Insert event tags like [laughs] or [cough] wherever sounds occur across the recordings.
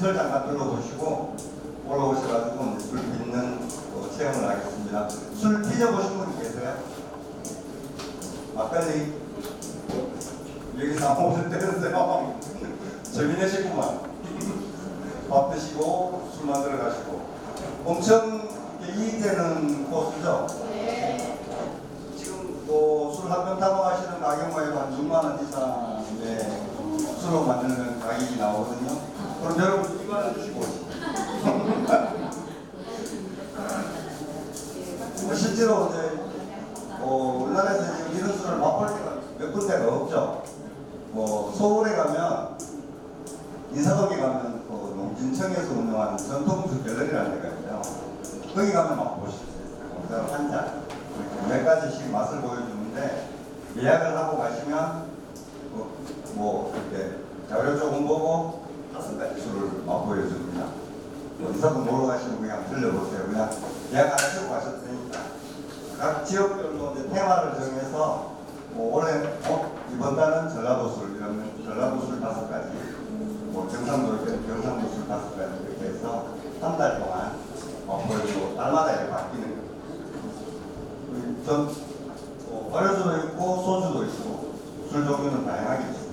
시설 잠깐 둘러보시고 올라오셔가지고 술 빚는 어, 체험을 하겠습니다. 술 빚어보신 분 계세요? 막걸리 여기서 안 먹을 때는요. [laughs] 재미내시구만. 밥 드시고 술 만들어 가시고 엄청 이익되는 코스죠. 지금 뭐 술 한 병 타먹하시는 가격만 해도 한 6만 원 이상의 술로 만드는 가격이 나오거든요. 그럼 여러분 이만원 주시고 뭐 실제로 이제 어, 우리나라에서 지금 이런 술을 맛볼 때가 몇 군데가 없죠. 뭐 서울에 가면 인사동에 가면 그 농진청에서 운영하는 전통주 갤러리라는 데가 있어요. 거기 가면 맛보실 수 있어요. 그래서 한 잔. 몇 가지씩 맛을 보여주는데 예약을 하고 가시면 뭐, 뭐 이렇게 자료 조금 보고 다섯 가지 술을 맛보여 줍니다. 뭐 인사동 놀러 가시면 그냥 들려보세요. 그냥 예약 안 하시고 가셔도 되니까. 각 지역별로 이제 테마를 정해서 뭐 올해 어, 이번 달은 전라도 술 이러면 전라도 술 다섯 가지, 뭐 경상도 경상도 술 다섯 가지 이렇게 해서 한 달 동안 어, 보여주고 달마다 이렇게 바뀌는 거예요. 전 어, 발효주도 있고 소주도 있고 술 종류는 다양하게 있습니다.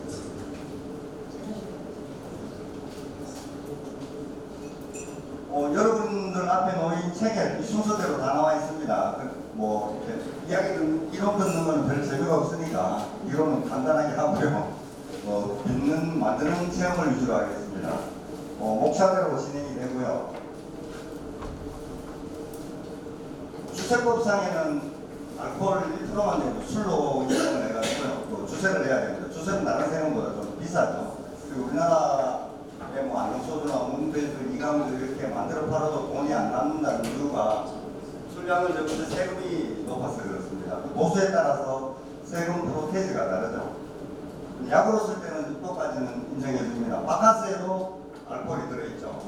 어, 여러분들 앞에 놓인 책에 이 순서대로 다 나와 있습니다. 그, 뭐 이렇게 이야기 는 이론 듣는 거는 별 재미가 없으니까 이론은 간단하게 하고요. [laughs] 어, 듣는 만드는 체험을 위주로 하겠습니다. 어, 목차대로 진행이 되고요. 주세법상에는 알코올 1%만 내고 술로 인정을 해가지고요. 또 주세를 내야 됩니다. 주세는 다른 세금보다 좀 비싸죠. 그리고 우리나라 에뭐 안성소주나 문배주, 이강주 이렇게 만들어 팔아도 돈이 안 남는다는 이유가 술량을 때 세금이 높아서 그렇습니다. 그 도수에 따라서 세금 프로테이지가 다르죠. 약으로 쓸 때는 똑같이는 인정해 줍니다. 바카스에도 알코올이 들어있죠.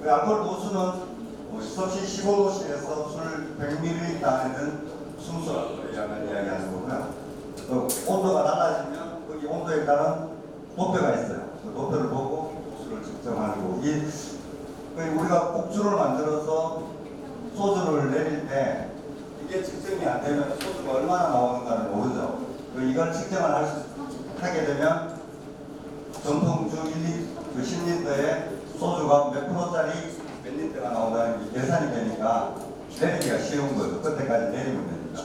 그 알코올 도수는 뭐 섭씨 15도씨에서 술 100ml 안에는 순수라고 이야기하는 거고요. 또 온도가 달라지면 거기 온도에 따른 도표가 있어요. 그 도표를 보고 도수를 측정하는 거고 이그 우리가 곡주를 만들어서 소주를 내릴 때 이게 측정이 안 되면 소주가 얼마나 나오는가를 모르죠. 그 이걸 측정을 할 수, 하게 되면 전통주 1리, 그 10리터에 소주가 몇 프로짜리 몇 리터가 나온다는 게 계산이 되니까 내리기가 쉬운 거죠. 끝에까지 내리면 됩니다.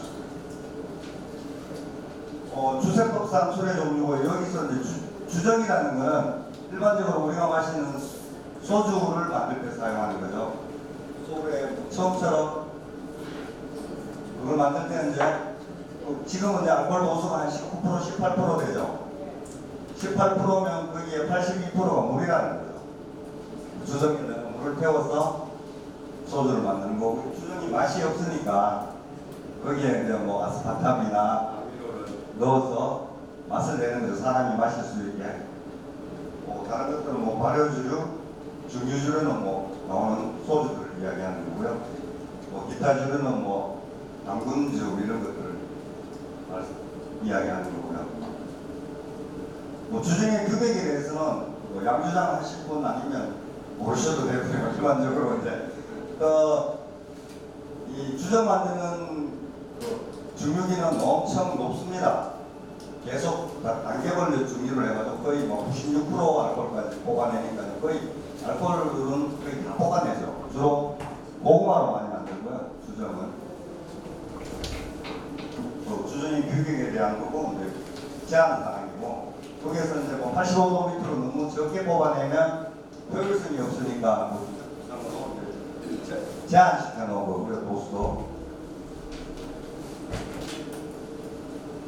어, 주세법상 술의 종류고 여기서 이제 주, 주정이라는 거는 일반적으로 우리가 마시는 소주를 만들 때 사용하는 거죠. 소주에 처음처럼 그걸 만들 때는 이제 어, 지금은 이제 알코올 도수가 한 19% 18% 되죠. 18%면 거기에 82%가 물이라는 거죠. 주정에다가 물을 태워서 소주를 만드는 거고 주정이 맛이 없으니까 거기에 이제 뭐 아스파탐이나 넣어서 맛을 내는 거죠. 사람이 마실 수 있게. 뭐 다른 것들은 뭐 발효주류, 증류주류는 뭐 나오는 소주들을 이야기하는 거고요. 뭐 기타 주류는 뭐 당근주 이런 것들을 말씀- 이야기하는 거고요. 뭐 주중의 규격에 대해서는 뭐 양주장 하실 분 아니면 모르셔도 되고요. [laughs] 일반적으로 이제 어, 이 주정 만드는 그 중류기는 엄청 높습니다. 계속 다- 단계별로 중류를 해가지고 거의 뭐 96% 알코올까지 뽑아내니까 거의 알코올은 거의 다 뽑아내죠. 주로 고구마로 많이 만들고요. 주정은. 그 주정의 규격에 대한 거고 이제 제한 사항이고 거기에서 이제 뭐 85도 밑으로 너무 적게 뽑아내면 효율성이 없으니까 뭐 제한시켜 놓은 거고요. 도수도.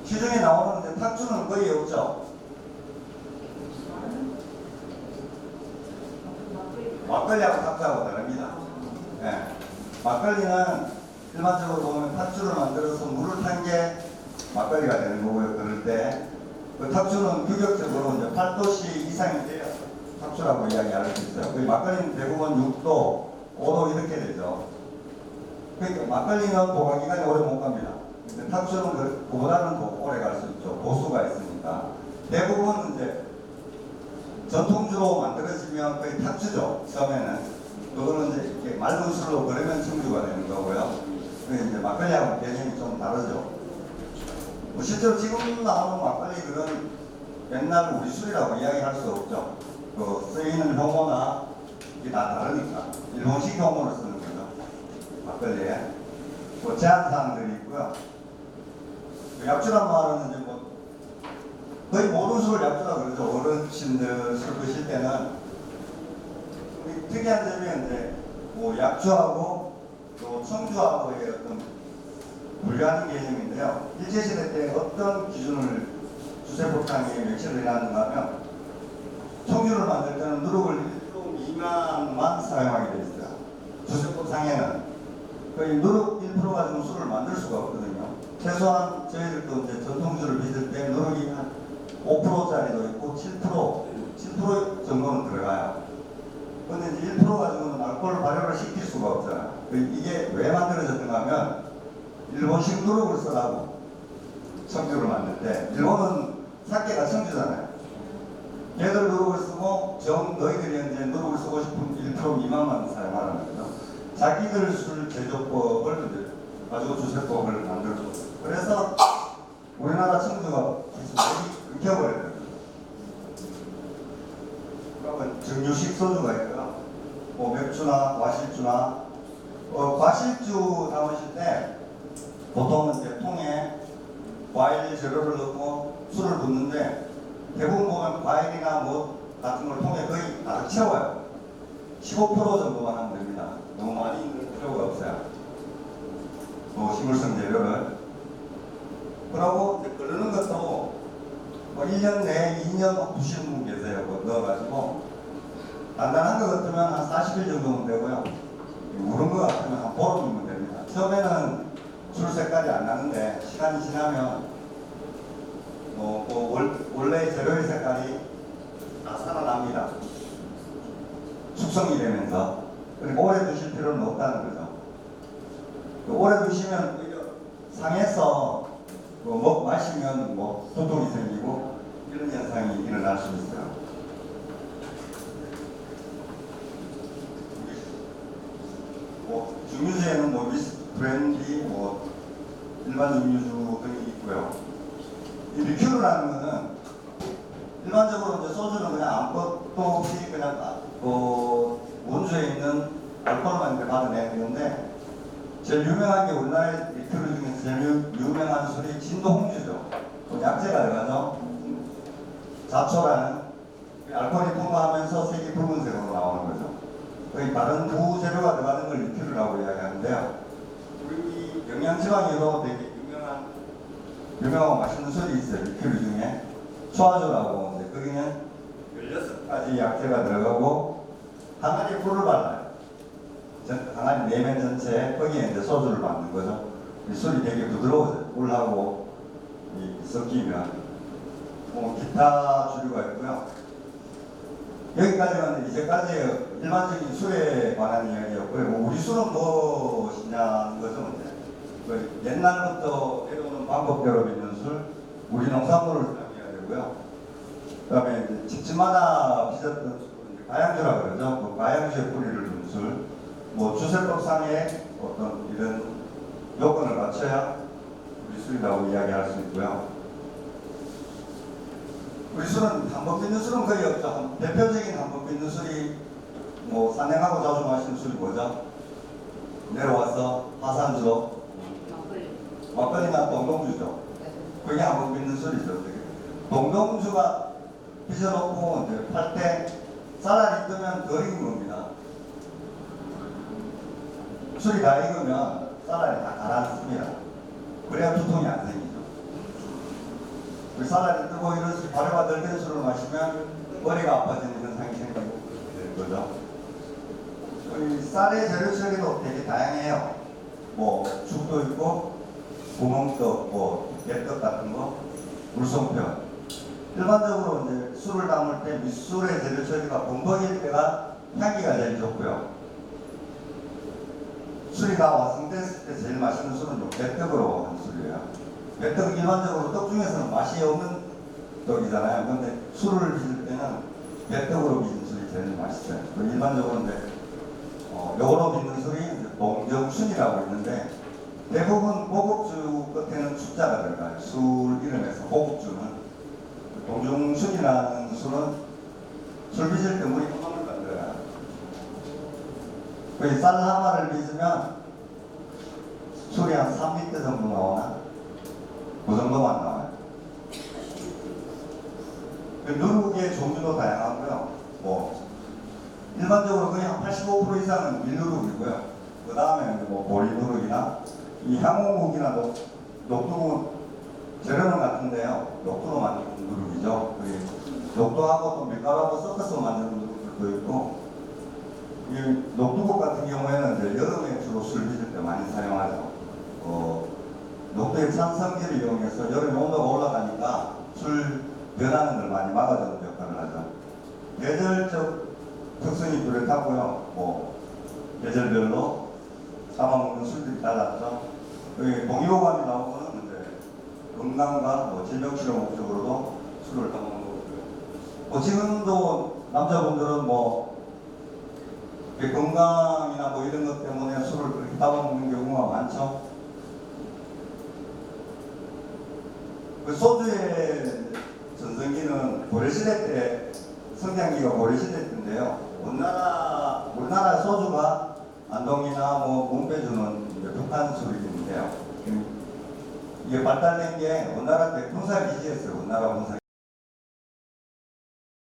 시중에 나오는 이제 탁주는 거의 없죠. 막걸리하고 탁주하고 다릅니다. 예. 막걸리는 일반적으로 보면 탁주를 만들어서 물을 탄 게 막걸리가 되는 거고요. 그럴 때. 그 탁주는 규격적으로 이제 8도씨 이상이 돼야 탁주라고 이야기할 수 있어요. 그 막걸리는 대부분 6도, 5도 이렇게 되죠. 그러니까 막걸리는 보관 기간이 오래 못 갑니다. 그- 그보다는 더 오래 갈 수 있죠. 도수가 있으니까. 대부분 이제 전통주로 만들어지면 거의 탁주죠. 처음에는 그거는 이제 이렇게 맑은 술로 그러면 청주가 되는 거고요. 그게 이제 막걸리하고 개념이 좀 다르죠. 뭐 실제로 지금 나오는 막걸리들은 옛날 우리 술이라고 이야기할 수 없죠. 그 쓰이는 효모나 이게 다 다르니까 일본식 효모를 쓰는 거죠. 막걸리에 뭐 제한사항들이 있고요. 그 약주란 말은 이제 뭐 거의 모든 술을 약주라 그러죠. 어르신들 술 드실 때는 특이한 점이 이제 뭐 약주하고 또 청주하고의 어떤 분류하는 개념인데요. 일제시대 때 어떤 기준을 주세법상에 명시를 해놨는가 하면 청주를 만들 때는 누룩을 1% 미만만 사용하게 돼 있어요. 주세법상에는 거의 누룩 1% 가지고 술을 만들 수가 없거든요. 최소한 저희들도 이제 전통주를 빚을 때 누룩이 한 5%짜리도 있고 7% 7% 정도는 들어가요. 근데 이제 1% 가지고는 알코올 발효를 시킬 수가 없잖아요. 그 이게 왜 만들어졌는가 하면 일본식 누룩을 쓰라고 청주를 만들 때 일본은 사케가 청주잖아요. 얘들 누룩을 쓰고 정 너희들이 이제 누룩을 쓰고 싶은 1% 미만만 사용하라는 거죠. 자기들 술 제조법을 가지고 주세법을 만들고 그래서 우리나라 청주가 계속 끊겨버려요. 그러면 증류식 소주가 있고요. 뭐 맥주나 과실주나 어, 과실주 담으실 때 보통은 이제 통에 과일 재료를 넣고 술을 붓는데 대부분 보면 과일이나 뭐 같은 걸 통에 거의 다 채워요. 15% 정도만 하면 됩니다. 너무 많이 넣을 필요가 없어요. 또 식물성 재료를. 그러고 끓는 것도 뭐 1년 내에 2년 두시는 분 계세요. 그거 넣어가지고 단단한 거 같으면 한 40일 정도면 되고요. 무른 거 같으면 한 보름이면 됩니다. 처음에는 술 색깔이 안 나는데 시간이 지나면 뭐, 뭐 월, 원래 재료의 색깔이 다 살아납니다. 숙성이 되면서 그리고 오래 두실 필요는 없다는 거죠. 그 오래 두시면 오히려 상해서 뭐, 먹 마시면 뭐 두통이 생기고 이런 현상이 일어날 수 있어요. 뭐 증류주에는 뭐 위스 브랜디 뭐 일반 증류주 등이 있고요. 이 리큐르라는 거는 일반적으로 이제 소주는 그냥 아무것도 없이 그냥 아, 그 원주에 있는 알코올만 이렇게 받아내는데 제일 유명한 게 우리나라의 리큐르 중에서 제일 유- 유명한 술이 진도홍주죠. 그 약재가 들어가죠. 자초라는 그 알코올이 통과하면서 색이 붉은색으로 나오는 거죠. 거의 다른 부재료가 들어가는 걸 리큐르라고 이야기하는데요. 우리 영양지방에도 되게 유명한 유명하고 맛있는 술이 있어요. 리큐르 중에 초아주라고 이제 거기는 16가지 약재가 들어가고 꿀을 발라요. 전- 항아리 내면 전체에 이제 소주를 만든 거죠. 이 술이 되게 부드러워져요. 꿀하고 이 섞이면 뭐 기타 주류가 있고요. 여기까지는 이제까지 일반적인 술에 관한 이야기였고요. 뭐 우리 술은 무엇이냐는 거죠. 이제. 그 옛날부터 해오는 방법대로 빚는 술, 우리 농산물을 사용해야 되고요. 그 다음에 이제 집집마다 빚었던 가양주라 그러죠. 그 가양주에 뿌리를 둔 술, 뭐 주세법상의 어떤 이런 요건을 갖춰야 우리 술이라고 이야기할 수 있고요. 우리 술은 한번 빚는 술은 거의 없죠. 한- 대표적인 한번 빚는 술이 뭐 산행하고 자주 마시는 술이 뭐죠? 내려와서 막걸리. 막걸리나 동동주죠. 그게 한번 빚는 술이죠. 동동주가 빚어놓고 이제 팔때 뜨면 덜 익은 겁니다. 술이 다 익으면 쌀알이 다 가라앉습니다. 그래야 두통이 안 생기죠. 그 쌀알이 뜨고 이런 술, 발효가 덜된 술을 마시면 머리가 아파지는 현상이 생기고 되는 거죠. 이 쌀의 재료 처리도 되게 다양해요. 뭐 죽도 있고 구멍떡, 뭐 개떡 같은 거, 물송편. 일반적으로 이제 술을 담을 때 밑술의 재료 처리가 범벅일 때가 향기가 제일 좋고요. 술이 다 완성됐을 때 제일 맛있는 술은 요 개떡으로 하는 술이에요. 개떡은 일반적으로 떡 중에서는 맛이 없는 떡이잖아요. 근데 술을 빚을 때는 배떡으로 빚는 술이 제일 맛있어요. 그 일반적으로 이제 어, 요거로 빚는 술이 이제 동정순이라고 있는데 대부분 고급주 끝에는 숫자가 들어가요. 술 이름에서 고급주는 동정순이라는 술은 술 빚을 때 물이 한방울 만들어요. 거의 쌀 하나를 빚으면 술이 한 3리터 정도 나오나? 그 정도만 나와요. 그 누룩의 종류도 다양하고요. 뭐 일반적으로 거의 한 85% 이상은 밀누룩이고요. 그 다음에 뭐 보리누룩이나 이 향호묵이나 녹, 녹두는 재료는 같은데요. 녹두로 만든 누룩이죠. 그 녹두하고 또 밀가루하고 섞어서 만드는 누룩들도 있고 이 녹두국 같은 경우에는 이제 여름에 주로 술 빚을 때 많이 사용하죠. 어, 녹두의 산성기를 이용해서 여름에 온도가 올라가니까 술 변하는 걸 많이 막아주는 역할을 하죠. 계절적 특성이 뚜렷하고요. 뭐 계절별로 잡아먹는 술들이 달랐죠. 여기 동의호감이 나오고는 이제 건강과 뭐 질병 치료 목적으로도 술을 따먹는 거고요. 뭐 지금도 남자분들은 뭐 건강이나 뭐 이런 것 때문에 술을 그렇게 따먹는 경우가 많죠. 그 소주의 전성기는 고려시대 때 성장기가 고려시대 때인데요. 우리나라 우리나라 소주가 안동이나 뭐 문배주는 북한 술인데요. 이게 발달된 게 우리나라 때 군사 기지였어요. 우리나라 군사